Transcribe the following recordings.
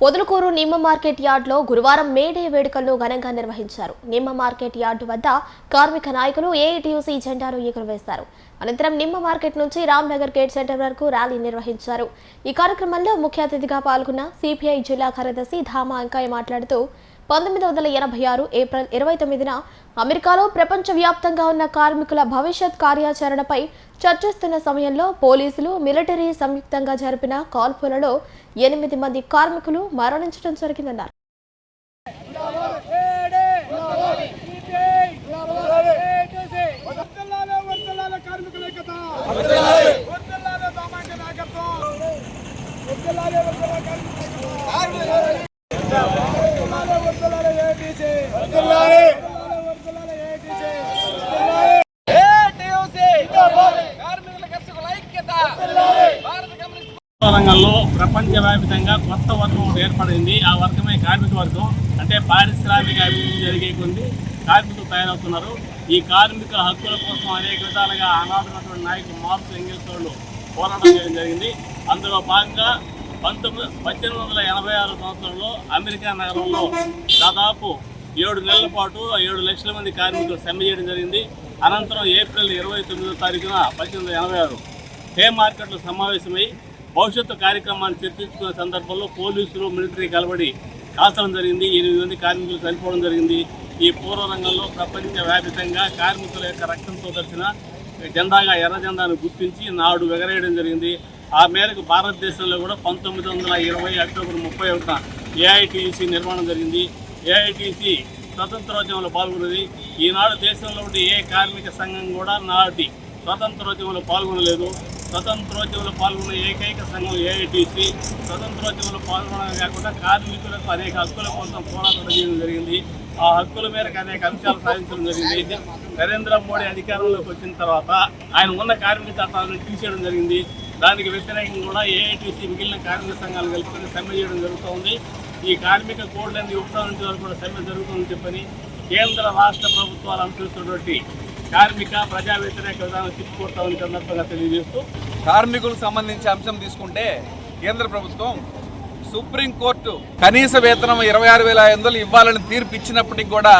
పొదలకూరు నిమ్మ మార్కెట్ యార్డ్లో గురువారం మేడే వేడుకలను ఘనంగా నిర్వహించారు. నిమ్మ మార్కెట్ యార్డు వద్ద కార్మిక నాయకులు ఏఐటీయూసీ జెండాను ఎగురవేశారు. అనంతరం నిమ్మ మార్కెట్ నుంచి రామ్నగర్ గేట్ సెంటర్ వరకు ర్యాలీ నిర్వహించారు. ఈ కార్యక్రమంలో ముఖ్య అతిథిగా పాల్గొన్న సిపిఐ జిల్లా కార్యదర్శి ధామా అంకాయ్ మాట్లాడుతూ పంతొమ్మిది వందల ఎనభై ఆరు ఏప్రిల్ ఇరవై తొమ్మిదిన అమెరికాలో ప్రపంచవ్యాప్తంగా ఉన్న కార్మికుల భవిష్యత్ కార్యాచరణపై చర్చిస్తున్న సమయంలో పోలీసులు మిలిటరీ సంయుక్తంగా జరిపిన కాల్పులలో ఎనిమిది మంది కార్మికులు మరణించడం జరిగిందన్నారు. రంగంలో ప్రపంచవ్యాప్తంగా కొత్త వర్గం ఒకటి ఏర్పడింది. ఆ వర్గమే కార్మిక వర్గం. అంటే పారిశ్రామిక అభివృద్ధి జరిగే కొన్ని కార్మికులు తయారవుతున్నారు. ఈ కార్మిక హక్కుల కోసం అనేక విధాలుగా ఆనాడున్నటువంటి నాయకులు మార్క్స్ ఎంగిల్స్ వాళ్ళు పోరాటం చేయడం జరిగింది. అందులో భాగంగా పంతొమ్మిది పద్దెనిమిది వందల ఎనభై ఆరు సంవత్సరంలో అమెరికా నగరంలో దాదాపు ఏడు నెలల పాటు ఏడు లక్షల మంది కార్మికులు సమ్మె చేయడం జరిగింది. అనంతరం ఏప్రిల్ ఇరవై తొమ్మిదో తారీఖున పద్దెనిమిది వందల ఎనభై ఆరు హే మార్కెట్లు సమావేశమై భవిష్యత్తు కార్యక్రమాన్ని చర్చించుకునే సందర్భంలో పోలీసులు మిలిటరీ కలబడి కాల్చడం జరిగింది. ఎనిమిది మంది కార్మికులు చనిపోవడం జరిగింది. ఈ పూర్వ రంగంలో ప్రపంచవ్యాప్తంగా కార్మికుల యొక్క రక్తంతో దర్శన జెండాగా ఎర్ర జెండాను గుర్తించి నాడు ఎగరేయడం జరిగింది. ఆ మేరకు భారతదేశంలో కూడా పంతొమ్మిది వందల ఇరవై అక్టోబర్ ముప్పై ఒకటిన ఏఐటీసీ నిర్మాణం జరిగింది. ఏఐటీసీ స్వతంత్రోద్యమంలో పాల్గొన్నది. ఈనాడు దేశంలో ఉండే ఏ కార్మిక సంఘం కూడా నాటి స్వతంత్రోద్యమంలో పాల్గొనలేదు. స్వతంత్రోద్యమంలో పాల్గొన్న ఏకైక సంఘం ఏఐటీసీ స్వతంత్రోద్యమంలో పాల్గొనడం కాకుండా కార్మికులకు అనేక హక్కుల కోసం పోరాటం చేయడం జరిగింది. ఆ హక్కుల మేరకు అనేక అంశాలు సాధించడం జరిగింది. నరేంద్ర మోడీ అధికారంలోకి వచ్చిన తర్వాత ఆయన ఉన్న కార్మిక చట్టాలను తీసేయడం జరిగింది. దానికి వ్యతిరేకంగా కూడా ఏఐటీసీ మిగిలిన కార్మిక సంఘాలు కలుపుకొని సమ్మె చేయడం జరుగుతుంది. ఈ కార్మిక కోడ్లన్నీ ఉపసంహరించే వరకు కూడా సమ్మె జరుగుతుందని చెప్పని కేంద్ర రాష్ట్ర ప్రభుత్వాలు అనుసరిస్తున్నటువంటి కార్మిక ప్రజా వ్యతిరేక విధానం తిప్పుకొడతామని సందర్భంగా తెలియజేస్తూ కార్మికులకు సంబంధించి అంశం తీసుకుంటే కేంద్ర ప్రభుత్వం సుప్రీంకోర్టు కనీస వేతనం ఇరవై ఆరు వేల ఐదు వందలు ఇవ్వాలని తీర్పు ఇచ్చినప్పటికి కూడా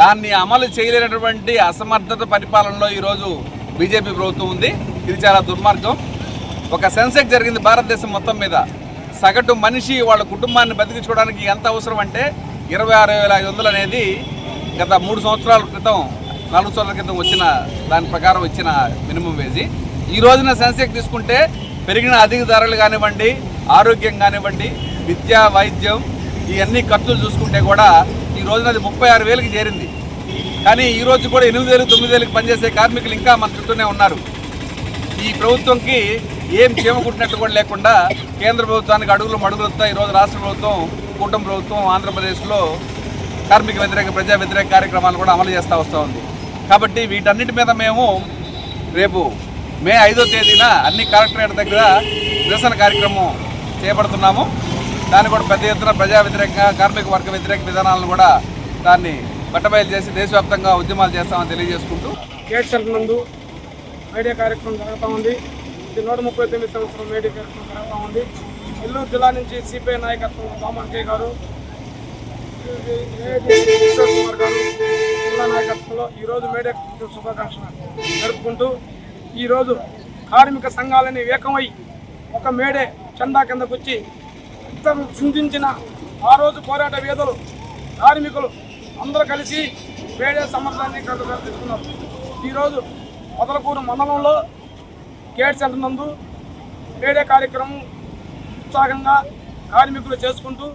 దాన్ని అమలు చేయలేనటువంటి అసమర్థత పరిపాలనలో ఈరోజు బీజేపీ ప్రభుత్వం ఉంది. ఇది చాలా దుర్మార్గం. ఒక సెన్సెక్ జరిగింది భారతదేశం మొత్తం మీద. సగటు మనిషి వాళ్ళ కుటుంబాన్ని బతికించుకోవడానికి ఎంత అవసరం అంటే ఇరవై ఆరు వేల ఐదు వందలు అనేది గత మూడు సంవత్సరాల క్రితం నాలుగు సంవత్సరాల క్రితం వచ్చిన దాని ప్రకారం ఇచ్చిన మినిమం వేజీ ఈ రోజున సెన్సెక్ తీసుకుంటే పెరిగిన అధిక ధరలు కానివ్వండి ఆరోగ్యం కానివ్వండి విద్య వైద్యం ఇవన్నీ ఖర్చులు చూసుకుంటే కూడా ఈ రోజున అది ముప్పై ఆరు వేలకు చేరింది. కానీ ఈ రోజు కూడా ఎనిమిది వేలు తొమ్మిది వేలకు పనిచేసే కార్మికులు ఇంకా మన చుట్టూనే ఉన్నారు. ఈ ప్రభుత్వంకి ఏం చేమకుంటున్నట్టు కూడా లేకుండా కేంద్ర ప్రభుత్వానికి అడుగులు మడుగులతో ఈరోజు రాష్ట్ర ప్రభుత్వం కూటమి ప్రభుత్వం ఆంధ్రప్రదేశ్లో కార్మిక వ్యతిరేక ప్రజా వ్యతిరేక కార్యక్రమాలు కూడా అమలు చేస్తూ వస్తూ ఉంది. కాబట్టి వీటన్నిటి మీద మేము రేపు మే ఐదో తేదీన అన్ని కలెక్టరేట్ దగ్గర నిరసన కార్యక్రమం చేపడుతున్నాము. దాన్ని కూడా పెద్ద ఎత్తున ప్రజా వ్యతిరేకంగా కార్మిక వర్గ వ్యతిరేక విధానాలను కూడా దాన్ని బట్టబయలు చేసి దేశవ్యాప్తంగా ఉద్యమాలు చేస్తామని తెలియజేసుకుంటూ గేట్ సెంటర్ నందు మేడే కార్యక్రమం జరుగుతూ ఉంది. ఇది నూట ముప్పై తొమ్మిది సంవత్సరం మేడే కార్యక్రమం జరుగుతూ ఉంది. నెల్లూరు జిల్లా నుంచి సిపిఐ నాయకత్వం రామంకే గారు కుమార్ గారు జిల్లా నాయకత్వంలో ఈరోజు మేడే శుభాకాంక్షలు జరుపుకుంటూ ఈరోజు కార్మిక సంఘాలని ఏకమై ఒక మేడే చందా కిందకు వచ్చి రక్తం చిందించిన ఆ రోజు పోరాట వేదలు కార్మికులు అందరూ కలిసి మేడే సమర్థాన్ని తీసుకున్నారు. ఈరోజు మొదలకూరు మండలంలో గేట్ సెంటర్ నందు మేడే కార్యక్రమం ఉత్సాహంగా కార్మికులు చేసుకుంటూ